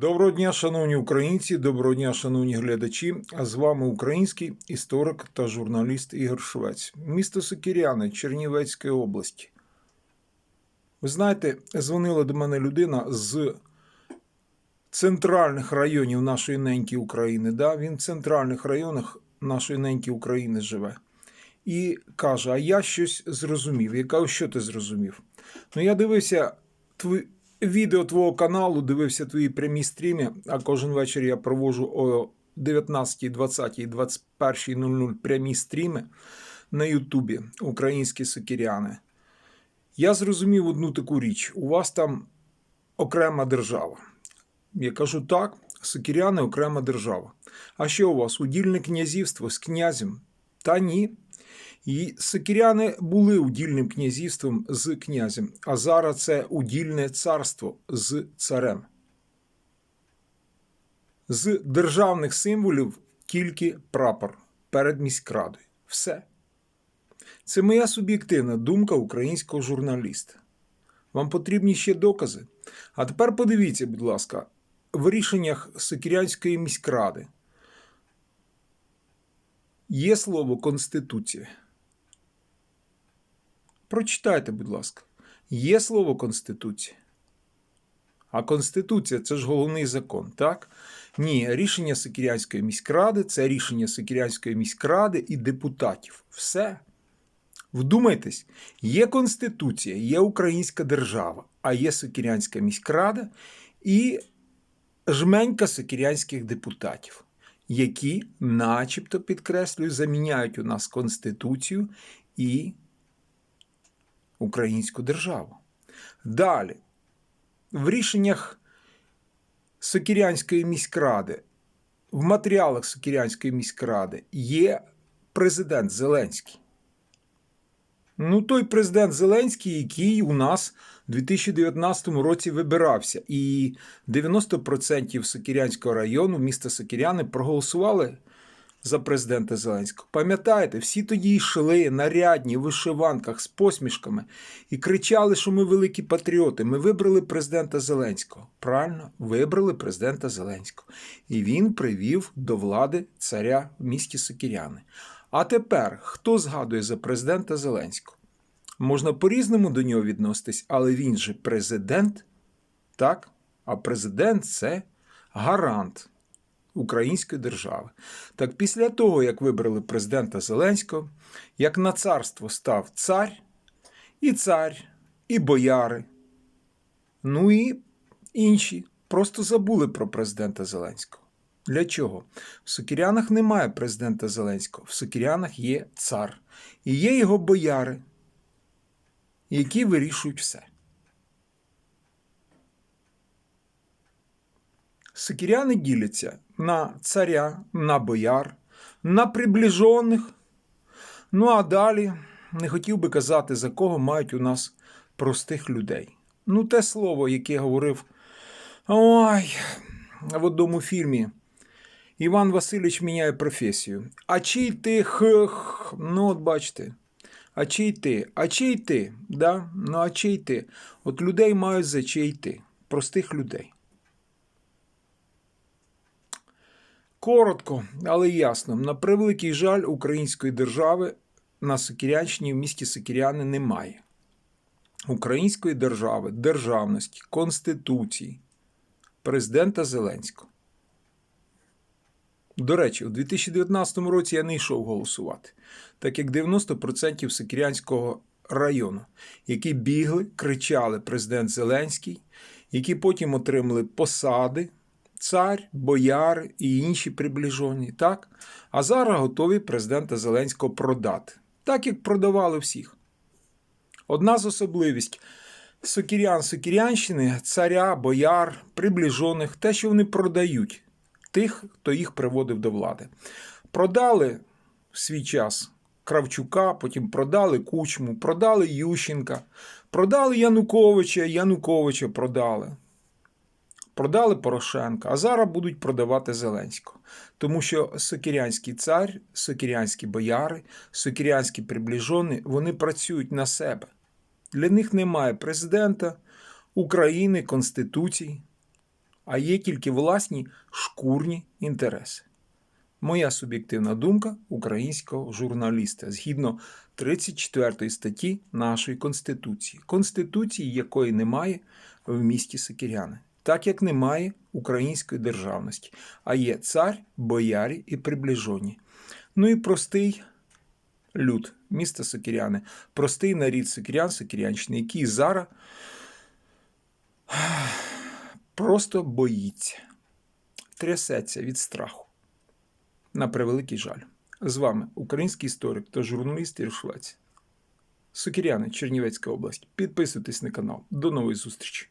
Доброго дня, шановні українці, доброго дня, шановні глядачі. А з вами український історик та журналіст Ігор Швець, місто Сокіряни Чернівецької області. Ви знаєте, дзвонила до мене людина з центральних районів нашої неньки України. Да? Він в центральних районах нашої неньки України живе. І каже: А я щось зрозумів. Я кажу, що ти зрозумів? Ну, я дивився твої відео твого каналу, дивився твої прямі стріми, а кожен вечір я проводжу о 19, 20, 21.00 прямі стріми на Ютубі Українські сокіряни. Я зрозумів одну таку річ: у вас там окрема держава. Я кажу так, сокіряни окрема держава. А що у вас? Удільне князівство з князем? Та ні. І сокіряни були удільним князівством з князем, а зараз це удільне царство з царем. З державних символів тільки прапор перед міськрадою. Все. Це моя суб'єктивна думка українського журналіста. Вам потрібні ще докази? А тепер подивіться, будь ласка, в рішеннях Сокірянської міськради є слово Конституція. Прочитайте, будь ласка. Є слово Конституція. А Конституція це ж головний закон, так? Ні, рішення Сокірянської міськради це рішення Сокірянської міськради і депутатів. Все. Вдумайтесь, є Конституція, є Українська держава, а є Сокірянська міськрада і жменька сокірянських депутатів, які, начебто, підкреслюю, заміняють у нас Конституцію і українську державу. Далі, в рішеннях Сокірянської міськради, в матеріалах Сокірянської міськради є президент Зеленський. Ну, той президент Зеленський, який у нас у 2019 році вибирався, і 90% Сокірянського району, міста Сокіряни, проголосували за президента Зеленського. Пам'ятаєте, всі тоді йшли нарядні в вишиванках з посмішками і кричали, що ми великі патріоти. Ми вибрали президента Зеленського. Правильно, вибрали президента Зеленського. І він привів до влади царя в місті Сокіряни. А тепер хто згадує за президента Зеленського? Можна по-різному до нього відноситись, але він же президент, так? А президент це гарант української держави. Так після того, як вибрали президента Зеленського, як на царство став цар, і цар, і бояри, ну і інші просто забули про президента Зеленського. Для чого? В Сокірянах немає президента Зеленського, в Сокірянах є цар. І є його бояри, які вирішують все. Сокіряни діляться на царя, на бояр, на приближених. Ну а далі не хотів би казати, за кого мають у нас простих людей. Ну, те слово, яке говорив ой, в одному фільмі. Іван Васильович міняє професію. А чий ти х, ну от бачите. А чий ти? А чий ти? Да? Ну, а чий ти? От людей мають за чий ти. Простих людей. Коротко, але ясно. На превеликий жаль української держави на Сокірянщині в місті Сокіряни немає. Української держави, державності, Конституції, президента Зеленського. До речі, у 2019 році я не йшов голосувати, так як 90% Сокірянського району, які бігли, кричали президент Зеленський, які потім отримали посади, цар, бояр і інші приближені, так? А зараз готові президента Зеленського продати, так як продавали всіх. Одна з особливість Сокірян Сокірянщини, царя, бояр, приближених, те, що вони продають тих, хто їх приводив до влади. Продали в свій час Кравчука, потім продали Кучму, продали Ющенка, продали Януковича, Януковича продали. Продали Порошенка, а зараз будуть продавати Зеленського. Тому що Сокірянський цар, Сокірянські бояри, Сокірянські приближені, вони працюють на себе. Для них немає президента, України, Конституції. А є тільки власні шкурні інтереси. Моя суб'єктивна думка українського журналіста. Згідно 34 статті нашої Конституції, Конституції, якої немає в місті Сокиряни, так як немає української державності, а є цар, боярі і приближені. Ну і простий люд міста Сокиряни, простий нарід Сокирян, Сокирянщини, який зараз просто боїться, трясеться від страху. На превеликий жаль. З вами український історик та журналіст Ір Швець. Чернівецька область. Підписуйтесь на канал. До нової зустрічі!